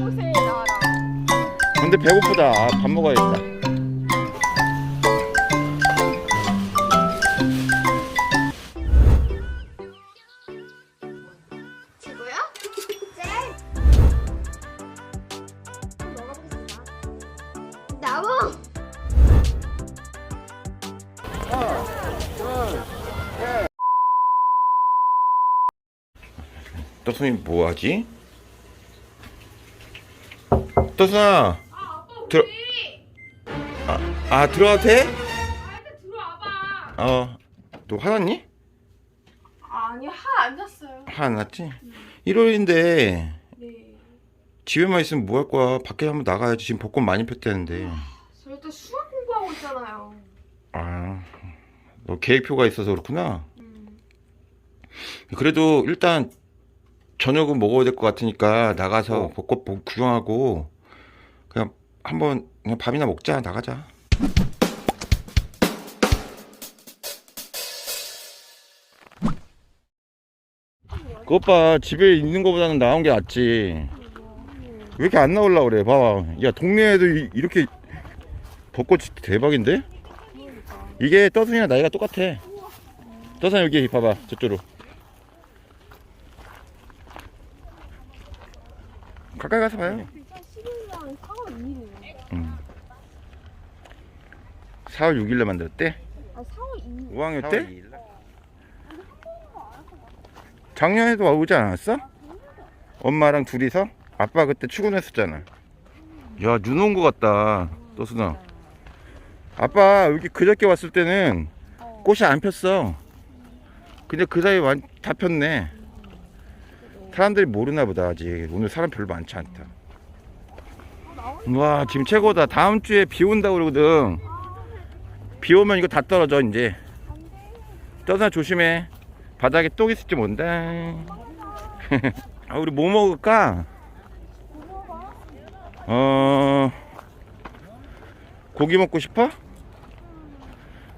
곳에. 근데 배고프다. 아, 밥 먹어야겠다. 먹어보겠습니다. 나무. 떠순이 뭐하지? 떠순아. 들어. 아, 아 들어가도 돼? 아이들 들어와봐. 어. 너 화났니? 아니 하안 잤어요. 화 안 났지? 일요일인데 네. 집에만 있으면 뭐 할 거야? 밖에 한번 나가야지. 지금 벚꽃 많이 폈다는데. 저희 또 수학 공부하고 있잖아요. 아, 너 계획표가 있어서 그렇구나. 음. 그래도 일단 저녁은 먹어야 될 것 같으니까 나가서 벚꽃 보- 구경하고 한번 그냥 밥이나 먹자. 나가자. 그것 봐 집에 있는 것보다는 나온 게 낫지. 왜 이렇게 안 나올라 그래? 봐봐. 야 동네에도 이- 이렇게 벚꽃이 대박인데? 이게 떠순이랑 나이가 똑같아. 떠순이 여기 봐봐 저쪽으로. 가까이 가서 봐요 2011년 4월 2일이에요. 음. 4월 6일날 만들었대 아 4월 2일. 5학년 때? 작년에도 오지 않았어? 엄마랑 둘이서? 아빠 그때 출근했었잖아. 야, 눈온것 같다. 또순아. 아빠 여기 그저께 왔을 때는 꽃이 안 폈어. 근데 그 사이에 완- 다 폈네. 사람들이 모르나 보다 아직. 오늘 사람 별로 많지 않다. 와, 지금 최고다. 다음 주에 비 온다 그러거든. 비 오면 이거 다 떨어져 이제. 떠나 조심해. 바닥에 똥 있을지 모른다. 아, 우리 뭐 먹을까? 어, 고기 먹고 싶어?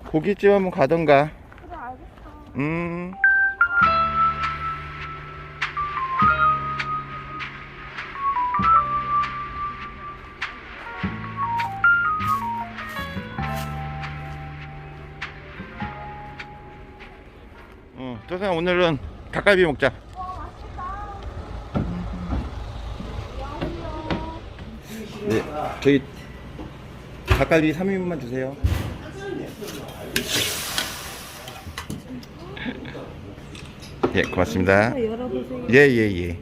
고깃집 한번 가던가. 음. 어, 저사 오늘은 닭갈비 먹자. 네, 저희 닭갈비 3인분만 주세요. 예, 고맙습니다. 열어보세요. 예, 예, 예.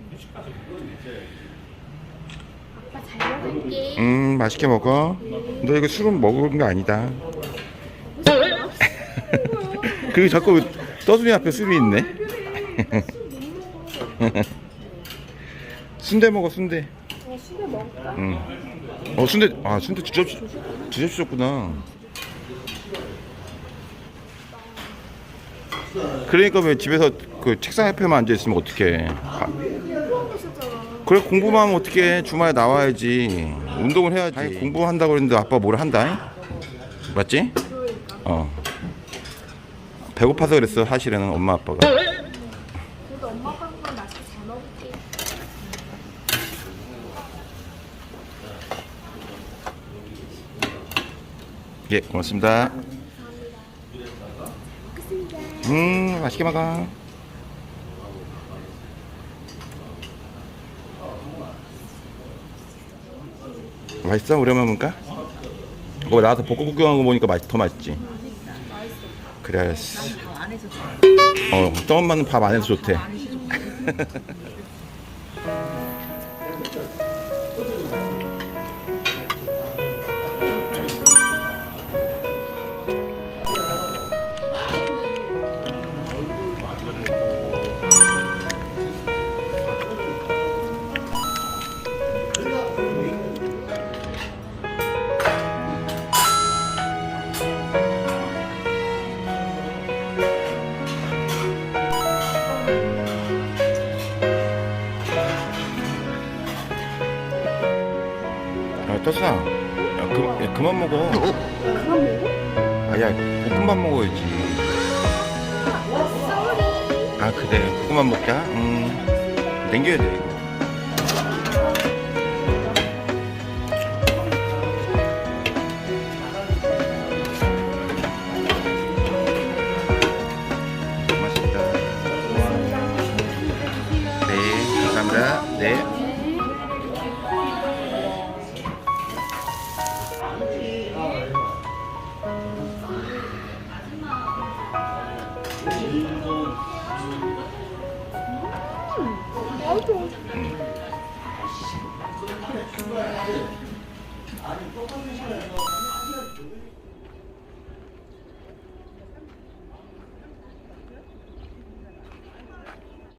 먹을게. 음, 맛있게 먹어. 너 이거 술은 먹은 거 아니다. 그리고 자꾸 떠순이 앞에 술이 있네. 순대 먹어, 순대. 어, 술을 먹을까? 응. 어, 순대, 아, 순대 두 접시 줬구나. 그러니까 왜 집에서 그 책상 옆에만 앉아 있으면 어떡해. 아, 그래, 공부만 하면 어떡해. 주말에 나와야지. 운동을 해야지. 아니, 공부한다고 그랬는데 아빠 뭘 한다? 맞지? 어. 배고파서 그랬어, 사실은 엄마 아빠가. 그래도 엄마 아빠 건 맛있게 잘 먹을게. 예, 고맙습니다. 음, 맛있게 먹어. 맛있어? 오랜만에 먹을까? 뭐 나와서 벚꽃 구경한 거 보니까 맛, 더 맛있지? 그래. 어, 또 엄마는 밥 안 해서 좋대. 떴어. 야, 그, 야 그만 먹어. 어? 그만 먹어? 아야 볶음밥 먹어야지. 아 그래 그만 먹자. 음 냉겨야 돼 이거. 맛있다. 네 감사합니다. 네. 아니 똑같은 시간에서